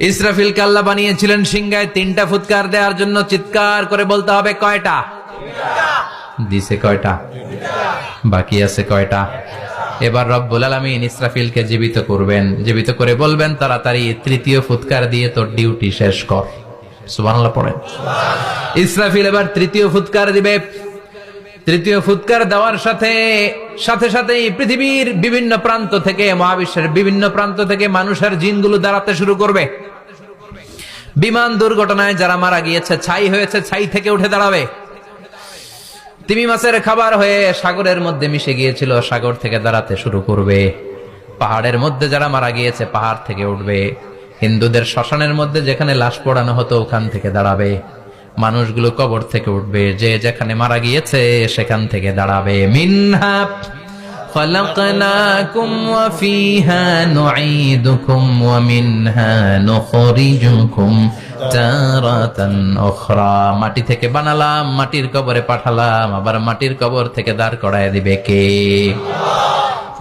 ইসরাফিল কাল্লা বানিয়েছিলেন সিংহায় তিনটা ফুৎকার দেওয়ার জন্য চিৎকার করে বলতে হবে কয়টা? দিছে কয়টা? বাকি আছে কয়টা? এবার রব্বুল আলমিন ইসরাফিলকে জীবিত করবেন। জীবিত করে বলবেন, তাড়াতাড়ি তৃতীয় ফুৎকার দিয়ে তোর ডিউটি শেষ কর। ইসরাফিল এবার তৃতীয় ফুৎকার দিবে। তৃতীয় ফুৎকার দেওয়ার সাথে সাথে সাথেই পৃথিবীর বিভিন্ন প্রান্ত থেকে, মহাবিশ্বের বিভিন্ন প্রান্ত থেকে মানুষের জিনগুলো দাঁড়াতে শুরু করবে। বিমান দুর্ঘটনায় যারা মারা গিয়েছে, ছাই হয়েছে, ছাই থেকে উঠে দাঁড়াবে। তিমি মাছের খাবার হয়ে সাগরের মধ্যে মিশে গিয়েছিল, সাগর থেকে দাঁড়াতে শুরু করবে। পাহাড়ের মধ্যে যারা মারা গিয়েছে, পাহাড় থেকে উঠবে। হিন্দুদের শ্মশানের মধ্যে যেখানে লাশ পোড়ানো হতো, ওখান থেকে দাঁড়াবে। মানুষগুলো কবর থেকে উঠবে, যে যেখানে মারা গিয়েছে, সেখান থেকে দাঁড়াবে। মিনহা خلقناكم وفيها نعيدكم ومنها نخرجكم تارة أخرى মাটি থেকে বানালাম মাটির কবরে পাঠালাম আবার মাটির কবর থেকে দাঁড় করায় দিবে কে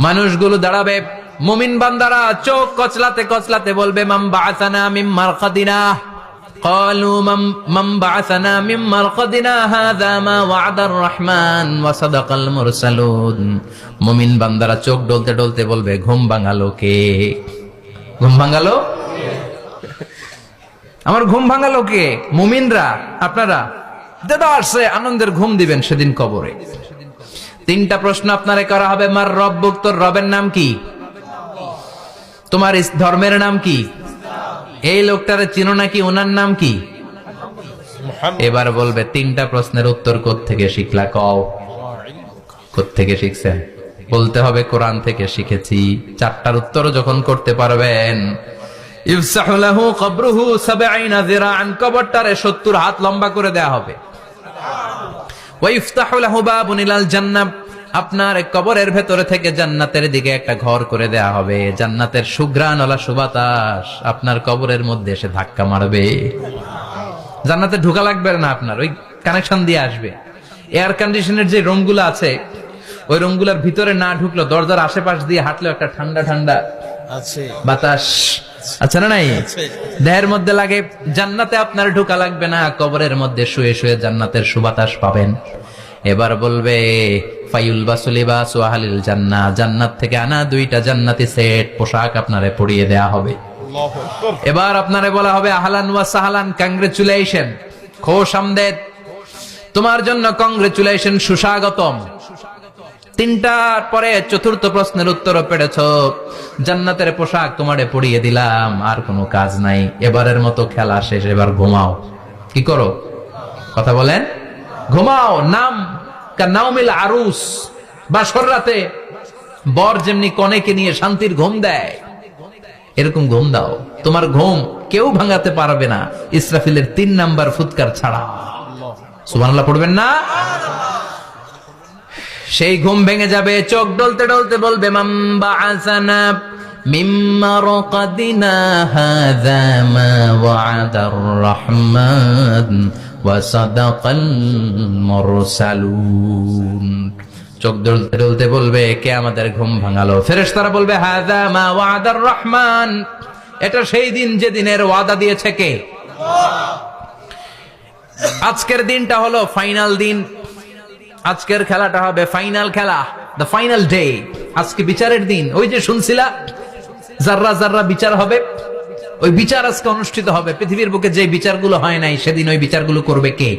মানুষগুলো দাঁড়াবে মুমিন বান্দারা চোখ কচলাতে কচলাতে বলবে মাম বাআসানা মিন মারকাদিনা قالوا من من بعثنا من مرقدنا هذا ما وعد الرحمن وصدق المرسلون মুমিন বান্দারা চোখ ডলতে ডলতে বলবে ঘুম ভাঙালো কে ঘুম ভাঙালো আমার ঘুম ভাঙালো কে মুমিনরা আপনারা দাদা আসছে আনন্দের ঘুম দিবেন সেদিন কবরে তিনটা প্রশ্ন আপনারে করা হবে মার রব্বুক তোর রবের নাম কি তোমার ইস- ধর্মের নাম কি এই লোকটারে চিনো নাকি? ওনার নাম কি? এবার বলবে তিনটা প্রশ্নের উত্তর থেকে শিখলা? কও। থেকে শিখছেন? বলতে হবে কোরআন থেকে শিখেছি। চারটার উত্তর যখন করতে পারবেন কবরটারে 70 হাত লম্বা করে দেয়া হবে। ওয়া আপনার কবরের ভেতরে থেকে জান্নাতের দিকে একটা ঘর করে দেয়া হবে। জান্নাতের সুঘ্রাণওয়ালা সুবাতাস আপনার কবরের মধ্যে এসে ধাক্কা মারবে। জান্নাতে ঢোকা লাগবে না আপনার ওই কানেকশন দিয়ে আসবে। এয়ার কন্ডিশনের যে রুমগুলো আছে ওই রুমগুলোর ভিতরে না ঢুকলো দরজার আশেপাশ দিয়ে হাঁটলো একটা ঠান্ডা ঠান্ডা বাতাস। আচ্ছা না নাই? দেহের মধ্যে লাগে জান্নাতে আপনার ঢোকা লাগবে না কবরের মধ্যে শুয়ে শুয়ে জান্নাতের সুবাতাস পাবেন। এবার বলবে ফাইউল বাসুলিবা সোহালিল জান্না জান্নাত থেকে আনা দুইটা জান্নাতি সেট পোশাক আপনারে পরিয়ে দেয়া হবে। এবার আপনারে বলা হবে আহলান ওয়া সাহালান কংগ্রেচুলেশন খোশ আমদেদ। তোমার জন্য কংগ্রেচুলেশন সুস্বাগতম। তিনটার পরে চতুর্থ প্রশ্নের উত্তর পেরেছ। জান্নাতের পোশাক তোমারে পরিয়ে দিলাম আর কোনো কাজ নাই। এবারের মতো খেলা শেষ এবার ঘুমাও। কি করো? কথা বলেন? ঘুমাও নাম নাওমিল আরুস বা রাতে। বর যেমনি কনেকে নিয়ে শান্তির ঘুম দেয়, এরকম ঘুম দাও। তোমার ঘুম কেউ ভাঙাতে পারবে না, ইসরাফিলের তিন নাম্বার ফুৎকার ছাড়া। সুবহানাল্লাহ, পড়বেন না? সেই ঘুম ভেঙে যাবে, চোখ ডলতে ডলতে বলবে মাম্বা আসানা মিম্মা রকাদিনা হাযা মা রহমান। চোখ ডলতে ডলতে বলবে, কে আমাদের ঘুম ভাঙালো? ফেরেশতারা বলবে, হাযা মা ওয়াদার রহমান। এটা সেই দিন যে দিনের ওয়াদা দিয়েছে কে? আজকের দিনটা হলো ফাইনাল দিন। আজকের খেলাটা হবে ফাইনাল খেলা দ্য ফাইনাল ডে আজকে বিচারের দিন। ওই যে শুনছিলা জাররা জাররা বিচার হবে ওই বিচার আজকে অনুষ্ঠিত হবে। পৃথিবীর বুকে যে বিচারগুলো হয় নাই, সেদিন ওই বিচারগুলো করবে কে?